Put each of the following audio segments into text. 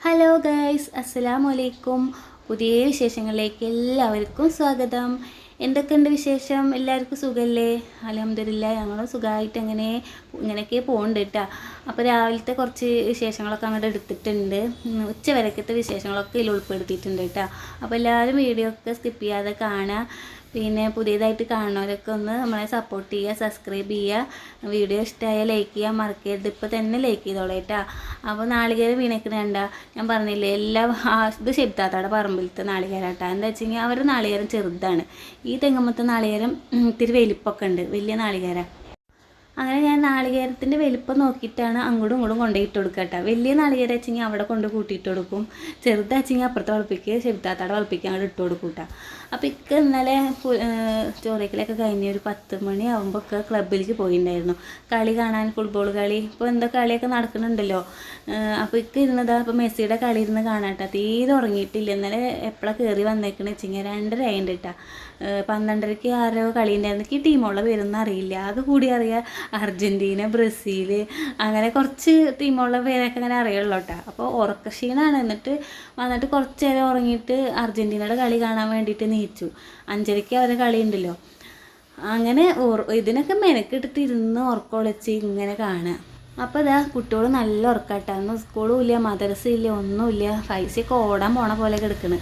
Hello guys അസ്സലാമു അലൈക്കും പുതിയ വിശേഷങ്ങളിലേക്ക് എല്ലാവർക്കും സ്വാഗതം. എന്തൊക്കെയുണ്ട് വിശേഷം? എല്ലാവർക്കും സുഖമല്ലേ അലഹമില്ല ഞങ്ങൾ സുഖമായിട്ട് അങ്ങനെ ഇങ്ങനെയൊക്കെ പോകുന്നുണ്ട് കേട്ടോ അപ്പോൾ രാവിലത്തെ കുറച്ച് വിശേഷങ്ങളൊക്കെ അങ്ങോട്ട് എടുത്തിട്ടുണ്ട്. ഉച്ച വരക്കത്തെ വിശേഷങ്ങളൊക്കെ ഇതിൽ ഉൾപ്പെടുത്തിയിട്ടുണ്ട് കേട്ടോ അപ്പോൾ എല്ലാവരും വീഡിയോ ഒക്കെ സ്കിപ്പ് ചെയ്യാതെ കാണുക പിന്നെ പുതിയതായിട്ട് കാണുന്നവരൊക്കെ ഒന്ന് നമ്മളെ സപ്പോർട്ട് ചെയ്യുക സബ്സ്ക്രൈബ് ചെയ്യുക. വീഡിയോ ഇഷ്ടമായ ലൈക്ക് ചെയ്യാൻ മറക്കരുത്. ഇപ്പോൾ തന്നെ ലൈക്ക് ചെയ്തോളൂ കേട്ടോ. അപ്പോൾ നാളികേരം വീണേക്കണേണ്ട ഞാൻ പറഞ്ഞില്ലേ എല്ലാ ഇത് ശബ്ദാത്താടെ പറമ്പിലത്തെ നാളികേരാട്ടാ എന്താ വെച്ച് കഴിഞ്ഞാൽ അവരുടെ നാളികേരം ചെറുതാണ്. ഈ തെങ്ങമ്മത്തെ നാളികേരം ഇത്തിരി വലിപ്പമൊക്കെ ഉണ്ട്. വലിയ നാളികേരം. അങ്ങനെ ഞാൻ നാളികേരത്തിന്റെ വലിപ്പം നോക്കിയിട്ടാണ് അങ്ങോട്ടും ഇങ്ങോട്ടും കൊണ്ടുപോയിട്ട് കൊടുക്കുക കേട്ടോ. വലിയ നാളികേരം വെച്ചെങ്കിൽ അവിടെ കൊണ്ട് കൂട്ടിയിട്ട് കൊടുക്കും. ചെറുതാച്ചെങ്കിൽ അപ്പുറത്തെ വളപ്പിക്ക് ചെറുതാത്താടെ വളപ്പിക്ക് അങ്ങോട്ട് ഇട്ട് കൊടുക്കും കേട്ടോ. അപ്പോൾ ഇക്ക ഇന്നലെ ചോറയ്ക്കലൊക്കെ കഴിഞ്ഞ് ഒരു പത്ത് മണി ഒക്കെ ക്ലബിലേക്ക് പോയിട്ടുണ്ടായിരുന്നു കളി കാണാൻ ഫുട്ബോൾ കളി. ഇപ്പോൾ എന്തോ കളിയൊക്കെ നടക്കുന്നുണ്ടല്ലോ. അപ്പോൾ ഇക്ക ഇരുന്നതാ അപ്പോൾ മെസ്സിയുടെ കളി ഇരുന്ന് കാണാട്ടോ. തീരെ ഉറങ്ങിയിട്ടില്ല. ഇന്നലെ എപ്പോഴാണ് കയറി വന്നേക്കണെന്ന് വെച്ചിങ്ങനെ രണ്ടര ആയിട്ടുണ്ട് കേട്ടോ പന്ത്രണ്ടരയ്ക്ക് ആരോ കളി ഉണ്ടായിരുന്നു ഈ ടീമുള്ള പേരൊന്നും അറിയില്ല. ആകെ കൂടി അറിയാം അർജന്റീന ബ്രസീൽ അങ്ങനെ കുറച്ച് ടീമുള്ള പേരൊക്കെ അങ്ങനെ അറിയുള്ളൂ കേട്ടോ അപ്പോൾ ഉറക്കക്ഷീണാണ്. എന്നിട്ട് വന്നിട്ട് കുറച്ച് നേരം ഉറങ്ങിയിട്ട് അർജന്റീനയുടെ കളി കാണാൻ വേണ്ടിയിട്ട് നീച്ചു അഞ്ചരയ്ക്ക് അവരെ കളിയുണ്ടല്ലോ. അങ്ങനെ ഓർ- ഇതിനൊക്കെ മെനക്കെടുത്ത് ഇരുന്ന് ഉറക്കമൊളിച്ച് ഇങ്ങനെ കാണുക. അപ്പോൾ ഇതാ കുട്ടികൾ നല്ല ഉറക്കാട്ടായിരുന്നു സ്കൂളും ഇല്ല മദ്രസ ഇല്ല ഒന്നുമില്ല. പൈസയൊക്കെ ഓടാൻ പോണ പോലെ കിടക്കണ്.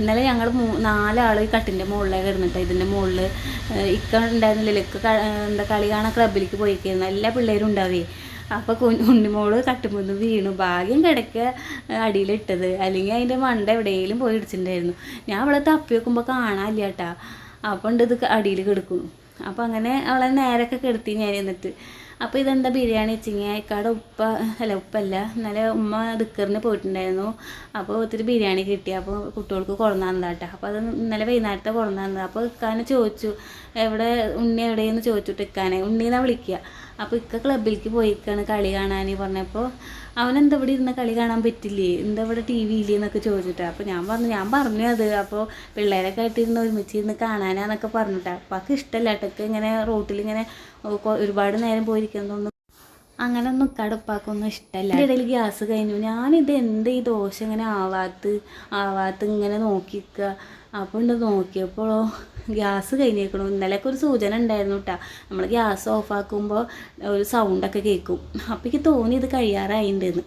ഇന്നലെ ഞങ്ങൾ മൂ നാലാൾ ഈ കട്ടിന്റെ മുകളിലേക്ക് കിടന്നിട്ട്. ഇതിന്റെ മുകളിൽ ഇക്ക ഉണ്ടായിരുന്നില്ല ഇക്ക എന്താ കളി കാണാൻ ക്ലബിലേക്ക് പോയിക്കായിരുന്നു. എല്ലാ പിള്ളേരും ഉണ്ടാവേ. അപ്പോൾ ഉണ്ണിമോൾ കട്ടുമ്പോൾ വീണു. ഭാഗ്യം കിടക്ക അടിയിലിട്ടത്. അല്ലെങ്കിൽ അതിന്റെ മണ്ട എവിടെയെങ്കിലും പോയി ഇടിച്ചിട്ടുണ്ടായിരുന്നു. ഞാൻ അവളെ തപ്പി വെക്കുമ്പോൾ കാണാനില്ല കേട്ടാ. അപ്പോൾ ഉണ്ട് ഇത് അടിയിൽ കിടക്കുന്നു. അപ്പോൾ അങ്ങനെ അവളെ നേരൊക്കെ കെടുത്തി ഞാൻ എന്നിട്ട്. അപ്പോൾ ഇതെന്താ ബിരിയാണി വെച്ചിങ്ങനെ ഇക്കാടെ ഉപ്പ അല്ല ഉപ്പല്ല ഇന്നലെ ഉമ്മ ദിക്കറിന് പോയിട്ടുണ്ടായിരുന്നു. അപ്പോൾ ഒത്തിരി ബിരിയാണി കിട്ടി. അപ്പോൾ കുട്ടികൾക്ക് കൊണ്ടുവന്നതാ കേട്ടോ അപ്പോൾ അത് ഇന്നലെ വൈകുന്നേരത്തെ കൊണ്ടുവന്നത് അപ്പോൾ ഇക്കാനെ ചോദിച്ചു എവിടെ ഉണ്ണി എവിടെയെന്ന് ചോദിച്ചിട്ട് ഇക്കാനെ. ഉണ്ണിന്നാണ് വിളിക്കുക അപ്പോൾ ഇക്ക ക്ലബിലേക്ക് പോയിക്കാണ് കളി കാണാൻ പറഞ്ഞപ്പോൾ അവനെന്താ ഇവിടെ ഇരുന്ന് കളി കാണാൻ പറ്റില്ലേ? എന്താ ഇവിടെ ടി വി ഇല്ലേ? എന്നൊക്കെ ചോദിച്ചിട്ട്. അപ്പോൾ ഞാൻ പറഞ്ഞു ഞാൻ പറഞ്ഞു അത്. അപ്പോൾ പിള്ളേരൊക്കെ ആയിട്ട് ഇരുന്ന് ഒരുമിച്ച് ഇരുന്ന് കാണാനാന്നൊക്കെ പറഞ്ഞിട്ടാണ് അപ്പോൾ അതൊക്കെ ഇഷ്ടമല്ല ഇങ്ങനെ റോട്ടിൽ ഇങ്ങനെ ഒരുപാട് നേരം പോയിരിക്കുന്നതൊന്നും അങ്ങനെ ഒന്നും കടുപ്പാക്കൊന്നും ഇഷ്ടമല്ല ഇടയിൽ ഗ്യാസ് കഴിഞ്ഞു. ഞാനിത് എന്ത് ഈ ദോശ ഇങ്ങനെ ആവാത്ത് ആവാത്ത് ഇങ്ങനെ നോക്കിക്കുക അപ്പോൾ ഉണ്ട് നോക്കിയപ്പോഴോ ഗ്യാസ് കഴിഞ്ഞേക്കണു. ഇന്നലെയൊക്കെ ഒരു സൂചന ഉണ്ടായിരുന്നു കേട്ടോ നമ്മൾ ഗ്യാസ് ഓഫാക്കുമ്പോൾ ഒരു സൗണ്ടൊക്കെ കേൾക്കും അപ്പോൾ എനിക്ക് തോന്നി ഇത് കഴിയാറായിട്ടുണ്ടെന്ന്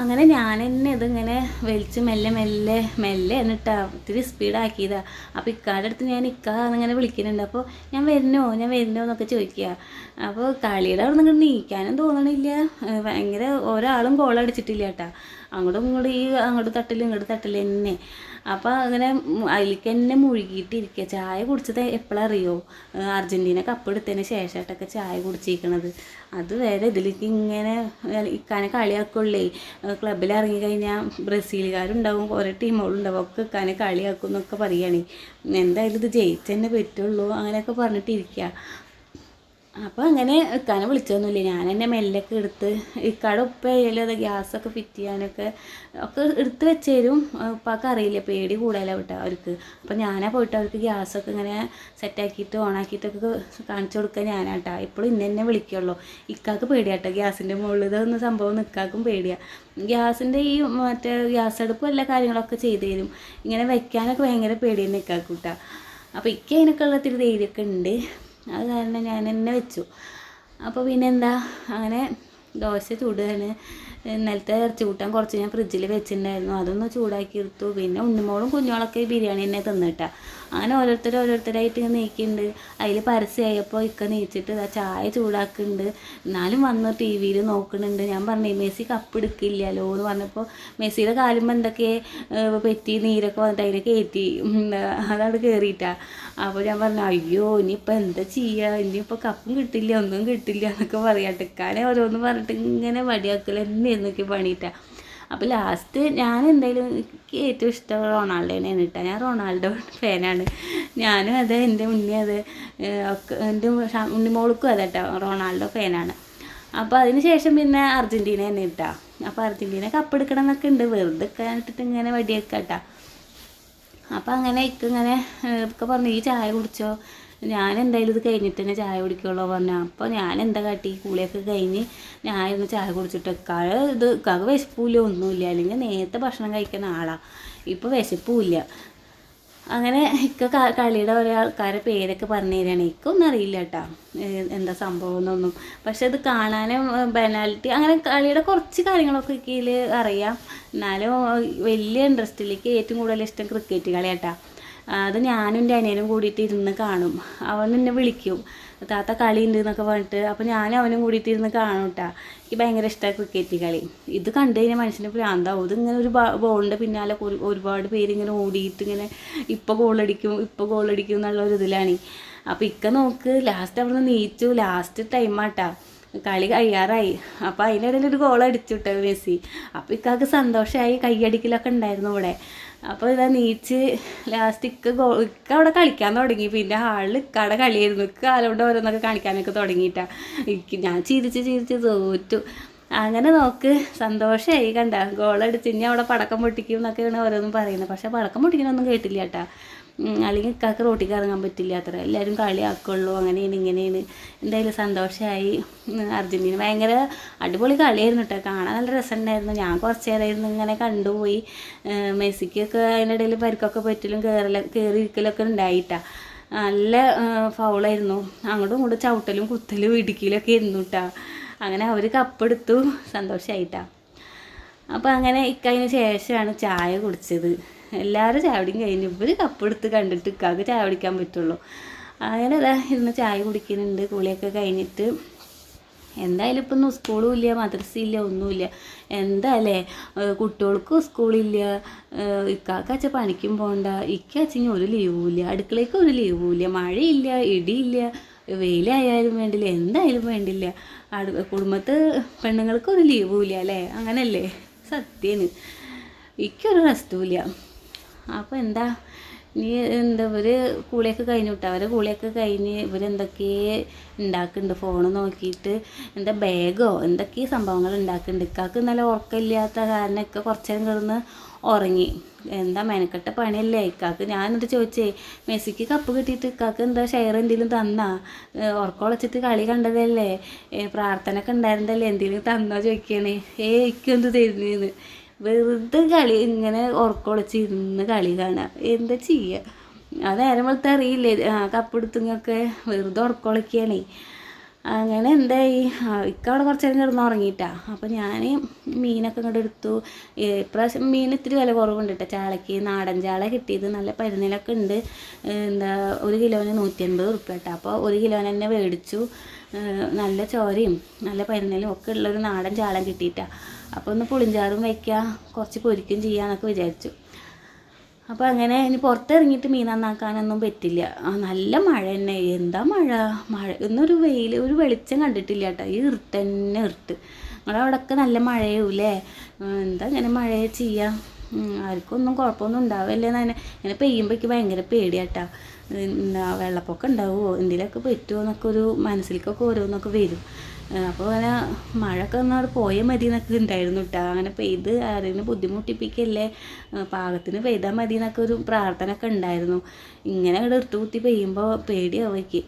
അങ്ങനെ ഞാൻ തന്നെ ഇതിങ്ങനെ വലിച്ച് മെല്ലെ മെല്ലെ മെല്ലെ എന്നിട്ടാ ഒത്തിരി സ്പീഡാക്കിയതാ അപ്പോൾ ഇക്കാടെ അടുത്ത് ഞാൻ ഇക്കാന്നിങ്ങനെ വിളിക്കുന്നുണ്ട്. അപ്പോൾ ഞാൻ വരണോ ഞാൻ വരണോ എന്നൊക്കെ ചോദിക്കുക അപ്പോൾ കളിയുടെ അവിടെ നിന്ന് നീക്കാനും തോന്നണില്ല. ഭയങ്കര ഒരാളും കോളടിച്ചിട്ടില്ല കേട്ടാ. അങ്ങോട്ടും ഇങ്ങോട്ടും ഈ അങ്ങോട്ട് തട്ടില്ല ഇങ്ങോട്ട് തട്ടില്ല തന്നെ. അപ്പോൾ അങ്ങനെ അതിലേക്ക് തന്നെ മുഴുകിയിട്ടിരിക്കുക ചായ കുടിച്ചത് എപ്പോഴറിയോ അർജന്റീന കപ്പ് എടുത്തതിന് ശേഷമായിട്ടൊക്കെ ചായ കുടിച്ചിരിക്കണത്. അതുവരെ ഇതിലേക്ക് ഇങ്ങനെ ഇക്കാനെ കളിയാക്കുള്ളേ. ക്ലബിൽ ഇറങ്ങി കഴിഞ്ഞാൽ ബ്രസീലുകാരുണ്ടാവും കുറേ ടീമുകളുണ്ടാവും ഒക്കെ ഇക്കാനെ കളിയാക്കും എന്നൊക്കെ പറയുകയാണ് എന്തായാലും ഇത് ജയിച്ചെന്നെ പറ്റുള്ളൂ അങ്ങനെയൊക്കെ പറഞ്ഞിട്ടിരിക്കുക അപ്പോൾ അങ്ങനെ ഇക്കാനെ വിളിച്ചൊന്നുമില്ല ഞാൻ എന്നെ മെല്ലൊക്കെ എടുത്ത് ഇക്കാട് ഉപ്പ ആയാലും അത് ഗ്യാസൊക്കെ ഫിറ്റ് ചെയ്യാനൊക്കെ ഒക്കെ എടുത്ത് വെച്ച് തരും ഉപ്പാക്ക് അറിയില്ല. പേടി കൂടുതലാണ് വിട്ട അവർക്ക്. അപ്പോൾ ഞാനാ പോയിട്ട് അവർക്ക് ഗ്യാസൊക്കെ ഇങ്ങനെ സെറ്റാക്കിയിട്ട് ഓണാക്കിയിട്ടൊക്കെ കാണിച്ചു കൊടുക്കുക ഞാനാട്ടാ. ഇപ്പോഴും ഇന്ന് തന്നെ വിളിക്കുള്ളൂ. ഇക്കാക്ക് പേടിയാട്ടോ. ഗ്യാസിന്റെ മുകളിൽ ഇതൊന്നും സംഭവം നിൽക്കാക്കും പേടിയാണ് ഗ്യാസിന്റെ ഈ മറ്റേ ഗ്യാസ് അടുപ്പും എല്ലാ കാര്യങ്ങളൊക്കെ ചെയ്തു തരും. ഇങ്ങനെ വെക്കാനൊക്കെ ഭയങ്കര പേടിയാണ് ഇക്കാക്കൂട്ടാ അപ്പോൾ ഇക്ക അതിനൊക്കെ ഉള്ള ഇത്തിരി ധൈര്യമൊക്കെ ഉണ്ട് അത് കാരണം ഞാൻ തന്നെ വെച്ചു. അപ്പോൾ പിന്നെ എന്താ അങ്ങനെ ദോശ ചൂടാണ്. ഇന്നലത്തെ ഇറച്ചി കൂട്ടാൻ കുറച്ച് ഞാൻ ഫ്രിഡ്ജിൽ വെച്ചിട്ടുണ്ടായിരുന്നു. അതൊന്ന് ചൂടാക്കി എടുത്തു. പിന്നെ ഉണ്ണിമോളും കുഞ്ഞോളൊക്കെ ബിരിയാണി തന്നെ തിന്നിട്ടാ അങ്ങനെ ഓരോരുത്തർ ഓരോരുത്തരായിട്ട് ഇങ്ങനെ നീക്കിയിട്ടുണ്ട് അതിൽ പരസ്യമായപ്പോൾ ഇക്ക നീച്ചിട്ട് ചായ ചൂടാക്കുന്നുണ്ട് എന്നാലും വന്ന് ടി വിയിൽ നോക്കുന്നുണ്ട് ഞാൻ പറഞ്ഞു മെസ്സി കപ്പ് എടുക്കില്ലല്ലോ എന്ന് പറഞ്ഞപ്പോൾ മെസ്സിയുടെ കാലുമ്പോൾ എന്തൊക്കെ പെറ്റി നീരൊക്കെ വന്നിട്ട് അതിനെ കയറ്റി അതാണ് കയറിയിട്ടാ അപ്പോൾ ഞാൻ പറഞ്ഞു അയ്യോ ഇനിയിപ്പോൾ എന്താ ചെയ്യുക ഇനിയിപ്പോൾ കപ്പും കിട്ടില്ല ഒന്നും കിട്ടില്ല എന്നൊക്കെ പറയാം ടെക്കാനെ ഓരോന്ന് പറഞ്ഞിട്ട് ഇങ്ങനെ വടിയാക്കൽ എന്നെ എന്നൊക്കെ പണിയിട്ടാ. അപ്പോൾ ലാസ്റ്റ് ഞാൻ എന്തായാലും എനിക്ക് ഏറ്റവും ഇഷ്ടം റൊണാൾഡോനെയാണ് കേട്ടോ. ഞാൻ റൊണാൾഡോ ഫാനാണ് ഞാനും അത് എന്റെ ഉണ്ണി അത് ഒക്കെ എന്റെ ഉണ്ണിമോൾക്കും അതെ കേട്ടോ റൊണാൾഡോ ഫാനാണ് അപ്പോൾ അതിന് ശേഷം പിന്നെ അർജന്റീന തന്നെ ഇട്ടാ അപ്പോൾ അർജന്റീന കപ്പെടുക്കണം എന്നൊക്കെ ഉണ്ട്. വെറുതെ ഇട്ടിട്ട് ഇങ്ങനെ വടിയൊക്കെ കേട്ടാ അപ്പോൾ അങ്ങനെ ഇക്കിങ്ങനെ ഒക്കെ പറഞ്ഞു ഈ ചായ കുടിച്ചോ? ഞാൻ എന്തായാലും ഇത് കഴിഞ്ഞിട്ട് തന്നെ ചായ കുടിക്കുള്ളൂ പറഞ്ഞു. അപ്പോൾ ഞാൻ എന്താ കാട്ടി? കൂളിയൊക്കെ കഴിഞ്ഞ് ഞാൻ ഇരുന്ന് ചായ കുടിച്ചിട്ട് കഴ ഇത് കക വിശപ്പില്ല ഒന്നുമില്ല അല്ലെങ്കിൽ നേരത്തെ ഭക്ഷണം കഴിക്കുന്ന ആളാണ് ഇപ്പോൾ വിശപ്പുമില്ല അങ്ങനെ ഇക്ക കളിയുടെ ഓരോ ആൾക്കാരെ പേരൊക്കെ പറഞ്ഞു തരികയാണ് ഇക്കൊന്നും അറിയില്ല കേട്ടോ എന്താ സംഭവം എന്നൊന്നും. പക്ഷെ അത് കാണാനും ബെനാലിറ്റി അങ്ങനെ കളിയുടെ കുറച്ച് കാര്യങ്ങളൊക്കെ ഇക്കയിൽ അറിയാം. എന്നാലും വലിയ ഇൻട്രസ്റ്റിലേക്ക് ഏറ്റവും കൂടുതൽ ഇഷ്ടം ക്രിക്കറ്റ് കളിയാട്ടാ അത് ഞാനും എന്റെ അനിയനും കൂടിയിട്ട് ഇരുന്ന് കാണും. അവൻ എന്നെ വിളിക്കും. താത്ത കളി ഉണ്ട് എന്നൊക്കെ പറഞ്ഞിട്ട് അപ്പോൾ ഞാനും അവനും കൂടിയിട്ട് ഇരുന്ന് കാണും കേട്ടോ എനിക്ക് ഭയങ്കര ഇഷ്ടമാണ് ക്രിക്കറ്റ് കളി. ഇത് കണ്ടു കഴിഞ്ഞാൽ മനുഷ്യന് ഭ്രാന്താവും. ഇതിങ്ങനെ ഒരു ബോളിന്റെ പിന്നാലെ ഒരു- ഒരുപാട് പേര് ഇങ്ങനെ ഓടിയിട്ട് ഇങ്ങനെ ഇപ്പോൾ ഗോളടിക്കും ഇപ്പോൾ ഗോളടിക്കും എന്നുള്ള ഒരു ഇതിലാണ്. അപ്പോൾ ഇക്ക നോക്ക് ലാസ്റ്റ് അവിടെ നിന്ന് നീച്ചു ലാസ്റ്റ് ടൈമാട്ടാ കളി കഴിയാറായി. അപ്പോൾ അതിനിടയിൽ ഒരു ഗോൾ അടിച്ചു മെസ്സി. അപ്പോൾ ഇക്കാക്ക് സന്തോഷമായി കൈയടിക്കലൊക്കെ ഉണ്ടായിരുന്നു ഇവിടെ. അപ്പോൾ ഇതാ നീച്ച് ലാസ്റ്റ് ഇക്ക ഗോ ഇക്ക അവിടെ കളിക്കാൻ തുടങ്ങി. പിന്നെ ഹാളിൽ ഇക്കടെ കളിയായിരുന്നു. ഇക്ക ആലോണ്ട് ഓരോന്നൊക്കെ കാണിക്കാനൊക്കെ തുടങ്ങിയിട്ടാ. ഇക്ക് ഞാൻ ചിരിച്ച് ചിരിച്ച് തോറ്റു. അങ്ങനെ നോക്ക് സന്തോഷമായി കണ്ട. ഗോളടിച്ച് ഇനി അവിടെ പടക്കം പൊട്ടിക്കും എന്നൊക്കെയാണ് ഓരോന്നും പറയുന്നത്. പക്ഷേ പടക്കം പൊട്ടിക്കണമൊന്നും കേട്ടില്ല കേട്ടാ. അല്ലെങ്കിൽ ഇക്കാക്ക് റോട്ടിൽ ഇറങ്ങാൻ പറ്റില്ല അത്ര എല്ലാവരും കളിയാക്കുള്ളൂ അങ്ങനെയാണ് ഇങ്ങനെയാണ്. എന്തായാലും സന്തോഷമായി അർജന്റീന ഭയങ്കര അടിപൊളി കളിയായിരുന്നു കേട്ടോ കാണാൻ നല്ല രസമുണ്ടായിരുന്നു. ഞാൻ കുറച്ച് നേരമായിരുന്നു ഇങ്ങനെ കണ്ടുപോയി. മെസ്സിക്കൊക്കെ അതിന്റെ ഇടയിൽ പരിക്കൊക്കെ പറ്റലും കയറല കയറിയിരിക്കലൊക്കെ ഉണ്ടായിട്ടാ. നല്ല ഫൗളായിരുന്നു അങ്ങോട്ടും ഇങ്ങോട്ടും ചവിട്ടലും കുത്തലും ഇടുക്കിയിലൊക്കെ ഇരുന്നു കേട്ടാ അങ്ങനെ അവർ കപ്പെടുത്തു. സന്തോഷമായിട്ടാ അപ്പോൾ അങ്ങനെ ഇക്കതിന് ശേഷമാണ് ചായ കുടിച്ചത്. എല്ലാവരും ചാവടിയും കഴിഞ്ഞ്. ഇവർ കപ്പെടുത്ത് കണ്ടിട്ട് ഇക്കാക്ക് ചായ കുടിക്കാൻ പറ്റുള്ളൂ. അങ്ങനെ ഇതാ ഇരുന്ന് ചായ കുടിക്കുന്നുണ്ട്. കുളിയൊക്കെ കഴിഞ്ഞിട്ട്. എന്തായാലും ഇപ്പം ഒന്നും സ്കൂളും ഇല്ല മദ്രസയില്ല ഒന്നുമില്ല എന്താല്ലേ കുട്ടികൾക്കും സ്കൂളില്ല ഇക്കാക്കച്ച പണിക്കും പോകണ്ട ഇക്കച്ചിന് ഒരു ലീവും ഇല്ല. അടുക്കളയ്ക്ക് ഒരു ലീവും ഇല്ല. മഴയില്ല ഇടിയില്ല വെയിലായാലും വേണ്ടില്ല എന്തായാലും വേണ്ടില്ല. അടു കുടുംബത്ത് പെണ്ണുങ്ങൾക്ക് ഒരു ലീവും ഇല്ല അല്ലേ? അങ്ങനല്ലേ? സത്യന്. ഇക്കൊരു റെസ്റ്റും ഇല്ല. അപ്പോൾ എന്താ? നീ എന്താ ഇവർ കൂളിയൊക്കെ കഴിഞ്ഞു വിട്ടാ അവരെ കൂളിയൊക്കെ കഴിഞ്ഞ് ഇവരെന്തൊക്കെ ഉണ്ടാക്കുന്നുണ്ട് ഫോൺ നോക്കിയിട്ട് എന്താ ബാഗോ എന്തൊക്കെ സംഭവങ്ങൾ ഉണ്ടാക്കുന്നുണ്ട് ഇക്കാക്ക് ഇന്നലെ ഉറക്കമില്ലാത്ത കാരണം ഒക്കെ കുറച്ച് നേരം കിടന്ന് ഉറങ്ങി. എന്താ മെനക്കെട്ട പണിയല്ലേ? ഇക്കാക്ക് ഞാൻ എന്നിട്ട് ചോദിച്ചേ മെസ്സിക്ക് കപ്പ് കിട്ടിയിട്ട് ഇക്കാക്ക് എന്താ ഷെയർ എന്തെങ്കിലും തന്നാ? ഉറക്കമുളച്ചിട്ട് ഉറക്കം കളി കണ്ടതല്ലേ? പ്രാർത്ഥനയൊക്കെ ഉണ്ടായിരുന്നതല്ലേ എന്തെങ്കിലും തന്നോ ചോദിക്കണേ ഏ ഇക്കെന്ത് തരുന്നേന്ന്? വെറുതെ കളി ഇങ്ങനെ ഉറക്കൊളിച്ച് ഇരുന്ന് കളി കാണുക എന്താ ചെയ്യുക അത് നേരം വെളുത്ത അറിയില്ലേ? ആ കപ്പെടുത്തുങ്ങൊക്കെ വെറുതെ ഉറക്കൊളിക്കുകയാണേ അങ്ങനെ എന്തായി? ഇക്കവിടെ കുറച്ച് നേരം കിടന്ന് ഉറങ്ങിയിട്ടാ. അപ്പോൾ ഞാൻ മീനൊക്കെ ഇങ്ങോട്ട് എടുത്തു. ഇപ്രാവശ്യം മീൻ ഇത്തിരി വില കുറവുണ്ട് കേട്ടോ ചാളയ്ക്ക് നാടൻ ചാള കിട്ടിയത് നല്ല പരുന്നിലൊക്കെ ഉണ്ട്. എന്താ ഒരു കിലോന് നൂറ്റി അൻപത് കേട്ടോ അപ്പോൾ ഒരു കിലോന് തന്നെ മേടിച്ചു. നല്ല ചോരയും നല്ല പരുന്നിലും ഒക്കെ ഉള്ളൊരു നാടൻ ചാള കിട്ടിയിട്ടാ. അപ്പോൾ ഒന്ന് പുളിഞ്ചാറും വയ്ക്കുക കുറച്ച് പൊരിക്കും ചെയ്യാമെന്നൊക്കെ വിചാരിച്ചു. അപ്പോൾ അങ്ങനെ ഇനി പുറത്തിറങ്ങിയിട്ട് മീൻ നന്നാക്കാനൊന്നും പറ്റില്ല. നല്ല മഴ തന്നെ. എന്താ മഴ? മഴ ഇന്നൊരു വെയിൽ ഒരു വെളിച്ചം കണ്ടിട്ടില്ല കേട്ടോ. ഈ ഇറുട്ട് തന്നെ ഇറുട്ട് നിങ്ങളുടെ അവിടെയൊക്കെ നല്ല മഴയൂല്ലേ എന്താ ഇങ്ങനെ മഴ ചെയ്യാം? ആർക്കൊന്നും കുഴപ്പമൊന്നും ഉണ്ടാവില്ലേ തന്നെ. ഇങ്ങനെ പെയ്യുമ്പോഴേക്ക് ഭയങ്കര പേടിയാട്ടാ എന്താ വെള്ളപ്പൊക്കം ഉണ്ടാവുമോ എന്തെങ്കിലുമൊക്കെ പറ്റുമോ എന്നൊക്കെ ഒരു മനസ്സിലേക്കൊക്കെ ഓരോന്നൊക്കെ വരും. അപ്പോൾ അങ്ങനെ മഴയൊക്കെ അവിടെ പോയാൽ മതി എന്നൊക്കെ ഉണ്ടായിരുന്നു കേട്ടോ അങ്ങനെ പെയ്ത് ആരെങ്കിലും ബുദ്ധിമുട്ടിപ്പിക്കല്ലേ പാകത്തിന് പെയ്താൽ മതി എന്നൊക്കെ ഒരു പ്രാർത്ഥന ഒക്കെ ഉണ്ടായിരുന്നു ഇങ്ങനെ അവിടെ എടുത്തു കുത്തി പെയ്യുമ്പോൾ പേടിയാവയ്ക്ക്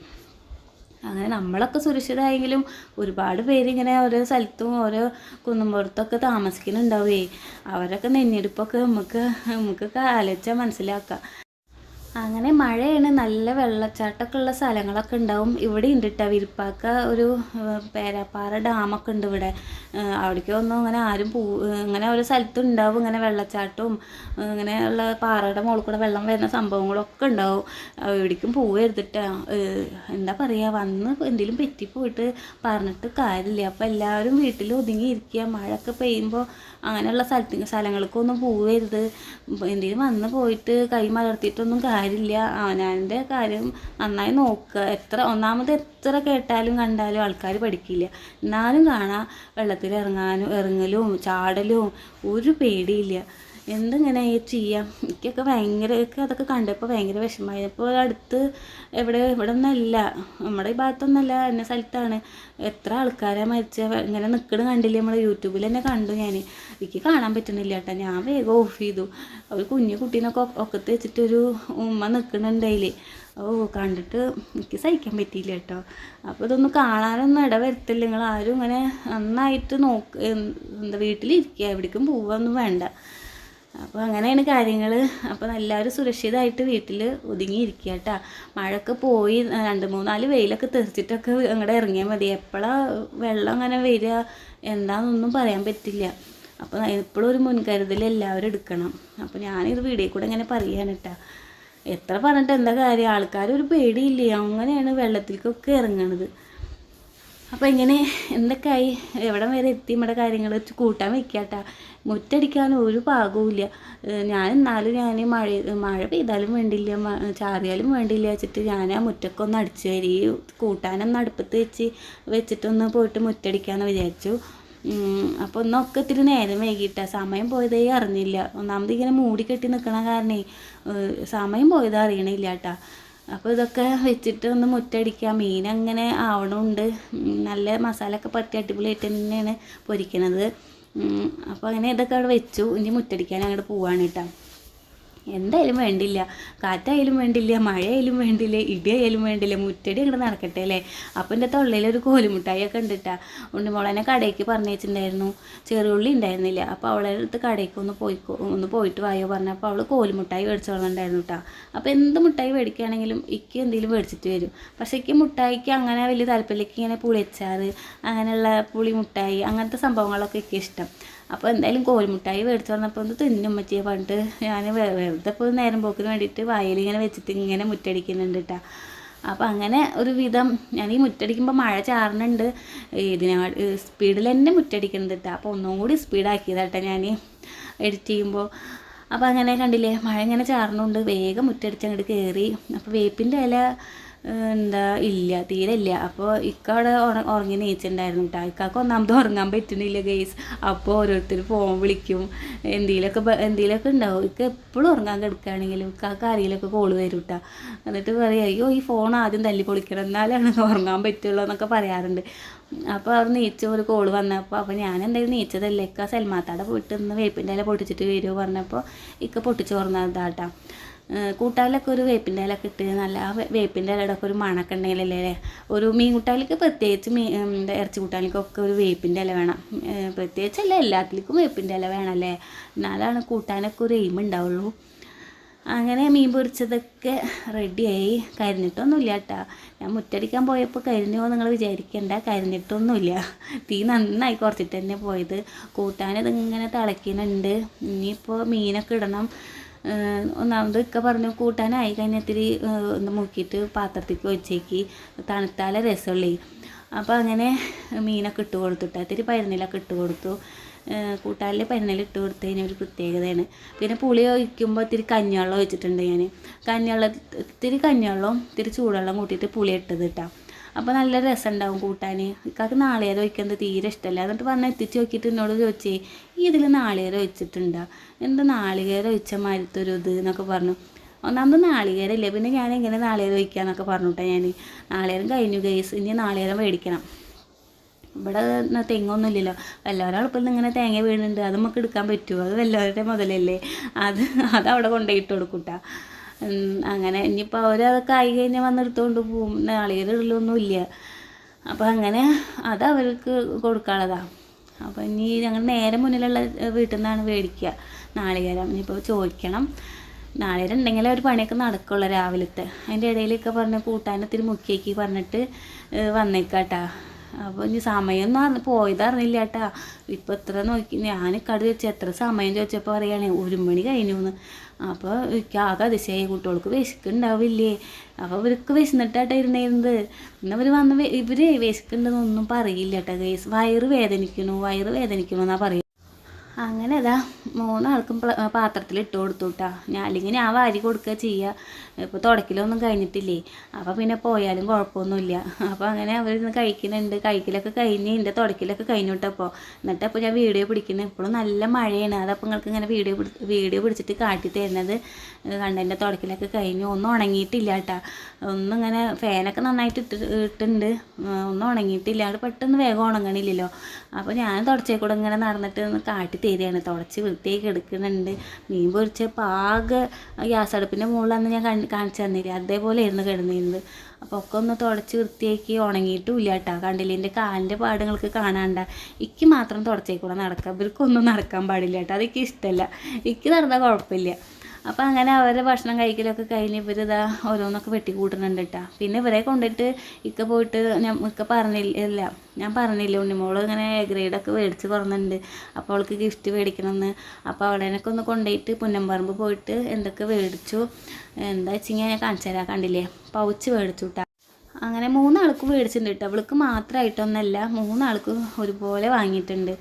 അങ്ങനെ നമ്മളൊക്കെ സുരക്ഷിതമായെങ്കിലും ഒരുപാട് പേര് ഇങ്ങനെ ഓരോ സ്ഥലത്തും ഓരോ കുന്നുംപുറത്തൊക്കെ താമസിക്കുന്നുണ്ടാവേ. അവരൊക്കെ നെഞ്ഞെടുപ്പൊക്കെ നമുക്ക് നമുക്കൊക്കെ ആലോചിച്ചാൽ മനസ്സിലാക്കാം. അങ്ങനെ മഴയാണ് നല്ല വെള്ളച്ചാട്ടമൊക്കെ ഉള്ള സ്ഥലങ്ങളൊക്കെ ഉണ്ടാവും. ഇവിടെ ഉണ്ട് കേട്ടോ വിരിപ്പാക്ക ഒരു പേരാപ്പാറ ഡാമൊക്കെ ഉണ്ട് ഇവിടെ. അവിടേക്കൊന്നും അങ്ങനെ ആരും പോ ഇങ്ങനെ ഓരോ സ്ഥലത്തും ഉണ്ടാവും. ഇങ്ങനെ വെള്ളച്ചാട്ടവും ഇങ്ങനെയുള്ള പാറയുടെ മുകളിൽ കൂടെ വെള്ളം വരുന്ന സംഭവങ്ങളൊക്കെ ഉണ്ടാവും. എവിടേക്കും പോവരുതിട്ടാ. എന്താ പറയുക വന്ന് എന്തെങ്കിലും പറ്റിപ്പോയിട്ട് പറഞ്ഞിട്ട് കാര്യമില്ല. അപ്പോൾ എല്ലാവരും വീട്ടിൽ ഒതുങ്ങി ഒതുങ്ങിയിരിക്കുക മഴയൊക്കെ പെയ്യുമ്പോൾ അങ്ങനെയുള്ള സ്ഥലത്ത് സ്ഥലങ്ങൾക്കൊന്നും പോവരുത്. എന്തെങ്കിലും വന്ന് പോയിട്ട് കൈ മലർത്തിയിട്ടൊന്നും കാര്യമില്ല അവനവന്റെ കാര്യം നന്നായി നോക്കുക. എത്ര ഒന്നാമത് എത്ര കേട്ടാലും കണ്ടാലും ആൾക്കാർ പഠിക്കില്ല. എന്നാലും കാണാം വെള്ളത്തിൽ ഇറങ്ങാനും ഇറങ്ങലും ചാടലും ഒരു പേടിയില്ല. എന്തിങ്ങനെ ചെയ്യാം? എനിക്കൊക്കെ ഭയങ്കര അതൊക്കെ കണ്ടപ്പോൾ ഭയങ്കര വിഷമമായി. ഇപ്പോൾ അടുത്ത് എവിടെ ഇവിടെ ഒന്നല്ല നമ്മുടെ ഈ ഭാഗത്തൊന്നല്ല എന്ന സ്ഥലത്താണ്. എത്ര ആൾക്കാരെ മരിച്ച? ഇങ്ങനെ നിൽക്കണ കണ്ടില്ലേ നമ്മൾ യൂട്യൂബിൽ തന്നെ കണ്ടു ഞാൻ എനിക്ക് കാണാൻ പറ്റുന്നില്ല കേട്ടോ. ഞാൻ വേഗം ഓഫ് ചെയ്തു. ഒരു കുഞ്ഞു കുട്ടീനൊക്കെ ഒക്കത്ത് വെച്ചിട്ടൊരു ഉമ്മ നിൽക്കണുണ്ടായില്ലേ ഓ കണ്ടിട്ട് എനിക്ക് സഹിക്കാൻ പറ്റിയില്ല കേട്ടോ. അപ്പോൾ ഇതൊന്നും കാണാനൊന്നും ഇടവരുത്തില്ല നിങ്ങൾ ആരും ഇങ്ങനെ നന്നായിട്ട് നോക്ക് എന്താ വീട്ടിലിരിക്കുക. എവിടേക്കും പോവുകയൊന്നും വേണ്ട. അപ്പോൾ അങ്ങനെയാണ് കാര്യങ്ങൾ അപ്പോൾ എല്ലാവരും സുരക്ഷിതമായിട്ട് വീട്ടിൽ ഒതുങ്ങിയിരിക്കുക കേട്ടോ. മഴയൊക്കെ പോയി രണ്ട് മൂന്നാൽ വെയിലൊക്കെ തെറിച്ചിട്ടൊക്കെ അങ്ങോട്ട് ഇറങ്ങിയാൽ മതി. എപ്പോഴാണ് വെള്ളം അങ്ങനെ വരിക? എന്താണെന്നൊന്നും പറയാൻ പറ്റില്ല. അപ്പോൾ എപ്പോഴും ഒരു മുൻകരുതൽ എല്ലാവരും എടുക്കണം. അപ്പോൾ ഞാനിത് വീഡിയോ കൂടെ ഇങ്ങനെ പറയാണ് കേട്ടോ. എത്ര പറഞ്ഞിട്ട് എന്താ കാര്യം? ആൾക്കാർ ഒരു പേടിയില്ലേ? അങ്ങനെയാണ് വെള്ളത്തിലേക്കൊക്കെ ഇറങ്ങണത്. അപ്പോൾ ഇങ്ങനെ എന്തൊക്കെയായി? എവിടെ വരെ എത്തി നമ്മുടെ കാര്യങ്ങൾ കൂട്ടാൻ വെക്കാട്ട. മുറ്റടിക്കാൻ ഒരു പാകവുമില്ല ഞാൻ എന്നാലും ഞാൻ മഴ മഴ പെയ്താലും വേണ്ടില്ല. ചാറിയാലും വേണ്ടില്ല വെച്ചിട്ട് ഞാൻ ആ മുറ്റൊക്കെ ഒന്ന് അടിച്ചു കയറി കൂട്ടാനൊന്ന് അടുപ്പത്ത് വെച്ച് വെച്ചിട്ടൊന്ന് പോയിട്ട് മുറ്റടിക്കാമെന്ന് വിചാരിച്ചു. അപ്പോൾ ഒന്നൊക്കെ ഇത്തിരി നേരം വൈകിട്ട. സമയം പോയതേ അറിഞ്ഞില്ല. ഒന്നാമത് ഇങ്ങനെ മൂടി കെട്ടി നിൽക്കണ കാരണേ സമയം പോയത് അറിയണില്ല കേട്ടാ അപ്പോൾ ഇതൊക്കെ വെച്ചിട്ട് ഒന്ന് മുറ്റടിക്കുക മീൻ അങ്ങനെ ആവണമുണ്ട് നല്ല മസാലയൊക്കെ പറ്റി അടിപൊളിയായിട്ട് തന്നെയാണ് പൊരിക്കണത്. അപ്പോൾ അങ്ങനെ ഇതൊക്കെ അവിടെ വെച്ചു. ഇനി മുറ്റടിക്കാൻ അങ്ങോട്ട് പോവാണ് കേട്ടോ. എന്തായാലും വേണ്ടില്ല. കാറ്റായാലും വേണ്ടില്ല മഴയായാലും വേണ്ടില്ല ഇടിയായാലും വേണ്ടില്ല മുറ്റടി അങ്ങോട്ട് നടക്കട്ടെ അല്ലേ? അപ്പം എന്റെ തൊള്ളയിലൊരു കോലുമുട്ടായൊക്കെ ഉണ്ടിട്ടാ. ഉണ്ണിമോളനെ കടയ്ക്ക് പറഞ്ഞേച്ചിട്ടുണ്ടായിരുന്നു ചെറുള്ളി ഉണ്ടായിരുന്നില്ല. അപ്പോൾ അവളെ അടുത്ത് കടയ്ക്ക് ഒന്ന് പോയി ഒന്ന് പോയിട്ട് വായോ പറഞ്ഞപ്പോൾ അവൾ കോലുമുട്ടായി മേടിച്ചു കൊണ്ടുണ്ടായിരുന്നു കേട്ടോ അപ്പോൾ എന്ത് മുട്ടായി മേടിക്കുകയാണെങ്കിലും ഇക്ക് എന്തെങ്കിലും മേടിച്ചിട്ട് വരും. പക്ഷേ ഇക്ക് മുട്ടായിക്ക് അങ്ങനെ വലിയ താല്പര്യമില്ല. ഇങ്ങനെ പുളിയച്ചാറ് അങ്ങനെയുള്ള പുളി മുട്ടായി അങ്ങനത്തെ സംഭവങ്ങളൊക്കെ ഇക്ക് ഇഷ്ടം. അപ്പോൾ എന്തായാലും കോഴിമുട്ടായി മേടിച്ച് വന്നപ്പോൾ ഒന്ന് തിന്നും പറ്റിയ പണ്ട്. ഞാൻ വെറുതെ ഇപ്പോൾ നേരം പോക്കിന് വേണ്ടിയിട്ട് വയലിങ്ങനെ വെച്ചിട്ട് ഇങ്ങനെ മുറ്റടിക്കുന്നുണ്ട് കേട്ടോ അപ്പോൾ അങ്ങനെ ഒരു വിധം ഞാൻ ഈ മുറ്റടിക്കുമ്പോൾ മഴ ചാറുന്നുണ്ട് ഇതിനാ സ്പീഡിൽ തന്നെ മുറ്റടിക്കുന്നുണ്ട് കേട്ടോ അപ്പോൾ ഒന്നും കൂടി സ്പീഡാക്കിയതാട്ടെ ഞാൻ എഡിറ്റ് ചെയ്യുമ്പോൾ അപ്പോൾ അങ്ങനെ കണ്ടില്ലേ മഴ ഇങ്ങനെ ചാറുന്നുണ്ട് വേഗം മുറ്റടിച്ച് അങ്ങോട്ട് കയറി അപ്പോൾ വേപ്പിന്റെ ഇല എന്താ ഇല്ല തീരെ ഇല്ല. അപ്പോൾ ഇക്ക അവിടെ ഉറങ്ങി നീച്ചിട്ടുണ്ടായിരുന്നു കേട്ടോ ഇക്കാക്ക് ഒന്നാമത് ഉറങ്ങാൻ പറ്റുന്നില്ല ഗെയ്സ് അപ്പോൾ ഓരോരുത്തർ ഫോൺ വിളിക്കും. എന്തെങ്കിലുമൊക്കെ എന്തെങ്കിലുമൊക്കെ ഉണ്ടാവും. ഇക്ക എപ്പോഴും ഉറങ്ങാൻ കിടക്കുകയാണെങ്കിലും ഇക്കാക്ക് ആരെങ്കിലുമൊക്കെ കോൾ വരും കേട്ടോ എന്നിട്ട് പറയാം അയ്യോ ഈ ഫോൺ ആദ്യം തല്ലി പൊളിക്കണം. എന്നാലാണ് ഉറങ്ങാൻ പറ്റുള്ളൂ എന്നൊക്കെ പറയാറുണ്ട്. അപ്പോൾ അവർ നീച്ച ഒരു കോൾ വന്നപ്പോൾ അപ്പോൾ ഞാൻ എന്തായാലും നീച്ചതല്ലേ? ഇക്ക സൽമാത്താടെ പോയിട്ട് ഇന്ന് വേപ്പിന്റെ ഇല പൊട്ടിച്ചിട്ട് വരുമോ പറഞ്ഞപ്പോൾ ഇക്ക പൊട്ടിച്ച് തുറന്നതാട്ടാ കൂട്ടാലൊക്കെ ഒരു വേപ്പിന്റെ ഇലൊക്കെ ഇട്ട് നല്ല ആ വേപ്പിന്റെ ഇലയുടെ ഒരു മണമൊക്കെ ഉണ്ടെങ്കിലല്ലേ ഒരു മീൻ കൂട്ടാലിക്ക് പ്രത്യേകിച്ച് മീൻ ഇറച്ചി കൂട്ടാലിക്കൊക്കെ ഒരു വേപ്പിന്റെ ഇല വേണം. പ്രത്യേകിച്ചല്ല എല്ലാത്തിലേക്കും വേപ്പിന്റെ ഇല വേണമല്ലേ എന്നാലാണ് കൂട്ടാനൊക്കെ ഒരു എയിം ഉണ്ടാവുള്ളൂ. അങ്ങനെ മീൻ പൊരിച്ചതൊക്കെ റെഡിയായി. കരിഞ്ഞിട്ടൊന്നുമില്ല കേട്ടോ. ഞാൻ മുറ്റടിക്കാൻ പോയപ്പോൾ കരിഞ്ഞോ നിങ്ങൾ വിചാരിക്കേണ്ട. കരിഞ്ഞിട്ടൊന്നുമില്ല. തീ നന്നായി കുറച്ചിട്ട് തന്നെ പോയത്. കൂട്ടാനിതിങ്ങനെ തിളയ്ക്കുന്നുണ്ട്. ഇനിയിപ്പോൾ മീനൊക്കെ ഇടണം. ഒന്നാമത് ഇക്ക പറഞ്ഞു കൂട്ടാനായി കഴിഞ്ഞാൽ ഇത്തിരി മുക്കിയിട്ട് പാത്രത്തേക്ക് വെച്ചേക്ക് തണുത്താലേ രസമുള്ളേ അപ്പോൾ അങ്ങനെ മീനൊക്കെ ഇട്ട് കൊടുത്തിട്ട് ഇത്തിരി പരുന്നിലൊക്കെ ഇട്ട് കൊടുത്തു. കൂട്ടാലിൽ പരുന്നിൽ ഇട്ട് കൊടുത്തതിന് ഒരു പ്രത്യേകതയാണ്. പിന്നെ പുളി ഒഴിക്കുമ്പോൾ ഇത്തിരി കഞ്ഞിവെള്ളം ഒഴിച്ചിട്ടുണ്ട് ഞാൻ കഞ്ഞിവെള്ളം ഇത്തിരി കഞ്ഞിവെള്ളം ഇത്തിരി ചൂടുവെള്ളം കൂട്ടിയിട്ട് പുളി ഇട്ടത് കേട്ടോ അപ്പോൾ നല്ല രസം ഉണ്ടാവും കൂട്ടാൻ ഇക്കാക്ക് നാളികേരം ഒഴിക്കുന്നത് തീരെ ഇഷ്ടമല്ല എന്നിട്ട് പറഞ്ഞാൽ എത്തിച്ച് നോക്കിയിട്ട് എന്നോട് ചോദിച്ചേ ഈ ഇതിൽ നാളികേരം ഒഴിച്ചിട്ടുണ്ടോ? എന്താ നാളികേരം ഒഴിച്ച മാതിരത്തൊരു ഇത്? എന്നൊക്കെ പറഞ്ഞു. ഒന്നാമത് നാളികേരമില്ലേ പിന്നെ ഞാൻ എങ്ങനെ നാളികേരം ഒഴിക്കാന്നൊക്കെ പറഞ്ഞിട്ടാ ഞാൻ നാളികേരം കഴിഞ്ഞു ഗൈസ് ഇനി നാളികേരം മേടിക്കണം ഇവിടെ തെങ്ങൊന്നും ഇല്ലല്ലോ. വല്ലവരുടെ അടുപ്പിൽ ഇങ്ങനെ തേങ്ങ വീണുണ്ട് അത് നമുക്ക് എടുക്കാൻ പറ്റുമോ അത് വല്ലവരുടെ മുതലല്ലേ. അത് അവിടെ കൊണ്ടുപോയിട്ട് കൊടുക്കൂട്ടാ. അങ്ങനെ ഇനിയിപ്പോൾ അവരതൊക്കെ ആയി കഴിഞ്ഞാൽ വന്നെടുത്തുകൊണ്ട് പോവും. ഇല്ല. അപ്പോൾ അങ്ങനെ അത് അവർക്ക് കൊടുക്കാനുള്ളതാണ് അപ്പോൾ ഇനി ഞങ്ങൾ നേരെ മുന്നിലുള്ള വീട്ടിൽ നിന്നാണ് മേടിക്കുക നാളികേരം. ഇനിയിപ്പോൾ ചോദിക്കണം. നാളികേരം ഉണ്ടെങ്കിൽ ഒരു പണിയൊക്കെ നടക്കുള്ളൂ രാവിലത്തെ. അതിന്റെ ഇടയിലൊക്കെ പറഞ്ഞ് കൂട്ടാനത്തിരി മുക്കിയേക്ക് പറഞ്ഞിട്ട് വന്നേക്കാട്ടാ. അപ്പോൾ ഇനി സമയമൊന്നും പോയതറിഞ്ഞില്ല കേട്ടാ. ഇപ്പോൾ എത്ര നോക്കി ഞാൻ കട വെച്ച് എത്ര സമയം ചോദിച്ചപ്പോൾ പറയുകയാണെ ഒരു മണി കഴിഞ്ഞു എന്ന് അപ്പോൾ എനിക്ക് ആകെ അതിശയായി കുട്ടികൾക്ക് വിശക്കുണ്ടാവില്ലേ? അപ്പോൾ ഇവർക്ക് വിശന്നിട്ടാട്ടാ ഇരുന്നിരുന്നത്. പിന്നെ അവർ വന്ന് ഇവർ വിശക്കുണ്ടെന്നൊന്നും പറയില്ല കേട്ടോ കേസ് വയറ് വേദനിക്കണു വയറ് വേദനിക്കണു എന്നാണ് പറയുക അങ്ങനെ ഇതാ മൂന്നാൾക്കും പാത്രത്തിൽ ഇട്ട് കൊടുത്തു കേട്ടാ ഞാൻ അല്ലെങ്കിൽ ഞാൻ വാരി കൊടുക്കുക ചെയ്യുക ഇപ്പോൾ തുടക്കിലൊന്നും കഴിഞ്ഞിട്ടില്ലേ. അപ്പോൾ പിന്നെ പോയാലും കുഴപ്പമൊന്നുമില്ല. അപ്പോൾ അങ്ങനെ അവരിന്ന് കഴിക്കുന്നുണ്ട്. കഴിക്കലൊക്കെ കഴിഞ്ഞ് എന്റെ തുടക്കിലൊക്കെ കഴിഞ്ഞു കേട്ടപ്പോൾ എന്നിട്ട് അപ്പോൾ ഞാൻ വീഡിയോ പിടിക്കുന്നത് ഇപ്പോഴും നല്ല മഴയാണ്. അതപ്പോൾ നിങ്ങൾക്ക് ഇങ്ങനെ വീഡിയോ വീഡിയോ പിടിച്ചിട്ട് കാട്ടി തരുന്നത് കണ്ടതിന്റെ തുടക്കിലൊക്കെ കഴിഞ്ഞു. ഒന്നും ഉണങ്ങിയിട്ടില്ല കേട്ടോ ഒന്നും ഇങ്ങനെ ഫാനൊക്കെ നന്നായിട്ട് ഇട്ട് ഇട്ടുണ്ട് ഒന്നും ഉണങ്ങിയിട്ടില്ല. അത് പെട്ടെന്ന് വേഗം ഉണങ്ങണില്ലല്ലോ. അപ്പോൾ ഞാൻ തുടച്ചേ കൂടെ ഇങ്ങനെ നടന്നിട്ട് ഒന്ന് കാട്ടി തരികയാണ്. തുടച്ച് വൃത്തിയാക്കി എടുക്കുന്നുണ്ട്. മീൻ പൊരിച്ച പാകെ ഗ്യാസ് അടുപ്പിന്റെ മുകളിലന്ന് ഞാൻ കാണിച്ചു തന്നില്ല? അതേപോലെ ആയിരുന്നു കിടന്നിരുന്നത്. അപ്പോൾ ഒക്കെ ഒന്ന് തുടച്ച് വൃത്തിയാക്കി ഉണങ്ങിയിട്ടും ഇല്ല കേട്ടോ കണ്ടില്ല? എന്റെ കാലിന്റെ പാടുകൾക്ക് കാണാണ്ട. ഇക്ക് മാത്രം തുടച്ചേക്കൂടെ നടക്കാം. ഇവർക്കൊന്നും നടക്കാൻ പാടില്ല കേട്ടോ അതൊക്കെ ഇഷ്ടമല്ല ഇക്ക് നടന്നാൽ കുഴപ്പമില്ല. അപ്പം അങ്ങനെ അവരെ ഭക്ഷണം കഴിക്കലൊക്കെ കഴിഞ്ഞ് ഇവർ ഇതാ ഓരോന്നൊക്കെ വെട്ടി കൂട്ടുന്നുണ്ട് കേട്ടോ പിന്നെ ഇവരെ കൊണ്ടിട്ട് ഇക്ക പോയിട്ട് ഞാൻ ഇക്ക പറഞ്ഞില്ല ഞാൻ പറഞ്ഞില്ല ഉണ്ണിമോൾ ഇങ്ങനെ ഗ്രേഡൊക്കെ മേടിച്ച് പറഞ്ഞിട്ടുണ്ട് അപ്പോൾ അവൾക്ക് ഗിഫ്റ്റ് മേടിക്കണമെന്ന് അപ്പോൾ അവളേനൊക്കെ ഒന്ന് കൊണ്ടുപോയിട്ട് പുന്നമ്പറമ്പ് പോയിട്ട് എന്തൊക്കെ മേടിച്ചു. എന്താ വെച്ചിങ്ങനെ ഞാൻ കാണിച്ചു തരാം കണ്ടില്ലേ? പൗച്ച് മേടിച്ചു കേട്ടോ അങ്ങനെ മൂന്നാൾക്ക് മേടിച്ചിട്ടുണ്ട് കേട്ടോ അവൾക്ക് മാത്രമായിട്ടൊന്നല്ല മൂന്നാൾക്ക് ഒരുപോലെ വാങ്ങിയിട്ടുണ്ട്.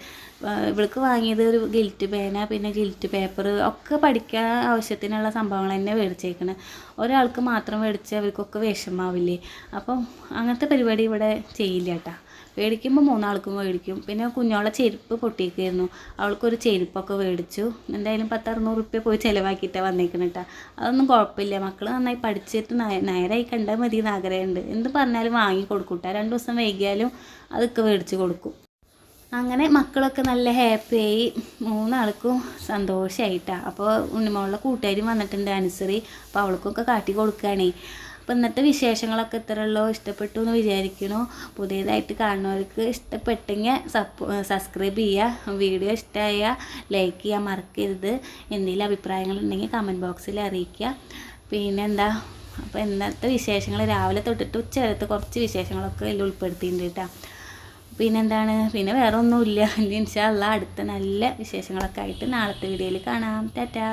ഇവൾക്ക് വാങ്ങിയത് ഒരു ഗിൽറ്റ് പേന പിന്നെ ഗിൽറ്റ് പേപ്പർ ഒക്കെ പഠിക്കാൻ ആവശ്യത്തിനുള്ള സംഭവങ്ങൾ തന്നെ മേടിച്ചേക്കണ്. ഒരാൾക്ക് മാത്രം മേടിച്ച് അവർക്കൊക്കെ വിഷമാവില്ലേ? അപ്പം അങ്ങനത്തെ പരിപാടി ഇവിടെ ചെയ്യില്ല കേട്ടോ മേടിക്കുമ്പോൾ മൂന്നാൾക്കും മേടിക്കും. പിന്നെ കുഞ്ഞോളെ ചെരുപ്പ് പൊട്ടിയിരിക്കുന്നു അവൾക്കൊരു ചെരുപ്പൊക്കെ മേടിച്ചു. എന്തായാലും പത്ത് അറുന്നൂറ് റുപ്യ പോയി ചിലവാക്കിയിട്ടാണ് വന്നേക്കണം കേട്ടോ അതൊന്നും കുഴപ്പമില്ല. മക്കൾ നന്നായി പഠിച്ചിട്ട് നേരായി കണ്ടാൽ മതി എന്ന് ആഗ്രഹമുണ്ട്. എന്ത് പറഞ്ഞാലും വാങ്ങി കൊടുക്കും കേട്ടോ രണ്ട് ദിവസം വൈകിയാലും അതൊക്കെ മേടിച്ച് കൊടുക്കും. അങ്ങനെ മക്കളൊക്കെ നല്ല ഹാപ്പിയായി മൂന്നാൾക്കും സന്തോഷമായിട്ടാണ് അപ്പോൾ ഉണ്ണിമോളുടെ കൂട്ടുകാരും വന്നിട്ടുണ്ട് അനുസരി. അപ്പോൾ അവൾക്കൊക്കെ കാട്ടി കൊടുക്കുകയാണേ അപ്പോൾ ഇന്നത്തെ വിശേഷങ്ങളൊക്കെ ഇത്രയുള്ളൂ ഇഷ്ടപ്പെട്ടു എന്ന് വിചാരിക്കുന്നു. പുതിയതായിട്ട് കാണുന്നവർക്ക് ഇഷ്ടപ്പെട്ടെങ്കിൽ സപ്പോ സബ്സ്ക്രൈബ് ചെയ്യുക. വീഡിയോ ഇഷ്ടമായ ലൈക്ക് ചെയ്യാൻ മറക്കരുത്. എന്തെങ്കിലും അഭിപ്രായങ്ങളുണ്ടെങ്കിൽ കമന്റ് ബോക്സിൽ അറിയിക്കുക. പിന്നെന്താ? അപ്പോൾ ഇന്നത്തെ വിശേഷങ്ങൾ രാവിലെ തൊട്ടിട്ട് ഉച്ച വരത്തെ കുറച്ച് വിശേഷങ്ങളൊക്കെ ഇതിൽ ഉൾപ്പെടുത്തിയിട്ടുണ്ട് കേട്ടോ. പിന്നെന്താണ്? പിന്നെ വേറെ ഒന്നുമില്ല ഇൻഷാ ഇൻഷാല്ല അടുത്ത നല്ല വിശേഷങ്ങളൊക്കെ ആയിട്ട് നാളത്തെ വീഡിയോയിൽ കാണാം. ടാറ്റാ.